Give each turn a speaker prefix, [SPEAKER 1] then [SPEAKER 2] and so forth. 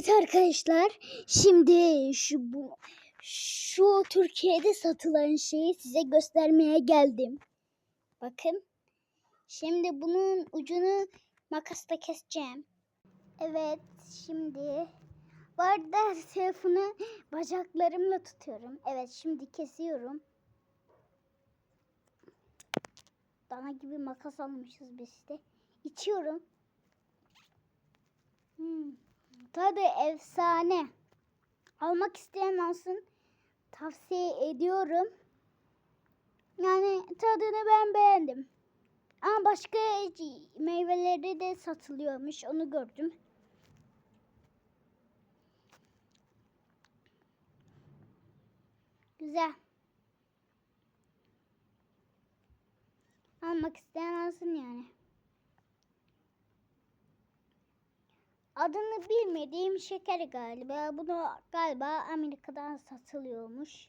[SPEAKER 1] Evet arkadaşlar şimdi şu bu şu Türkiye'de satılan şeyi size göstermeye geldim. Bakın. Şimdi bunun ucunu makasla keseceğim. Evet şimdi bu telefonu bacaklarımla tutuyorum. Evet şimdi kesiyorum. Dana gibi makas almışız biz de. İçiyorum. Tadı efsane. Almak isteyen alsın. Tavsiye ediyorum. Yani tadını ben beğendim. Ama başka meyveleri de satılıyormuş. Onu gördüm. Güzel. Almak isteyen alsın yani. Adını bilmediğim şeker galiba. Bunu galiba Amerika'dan satılıyormuş.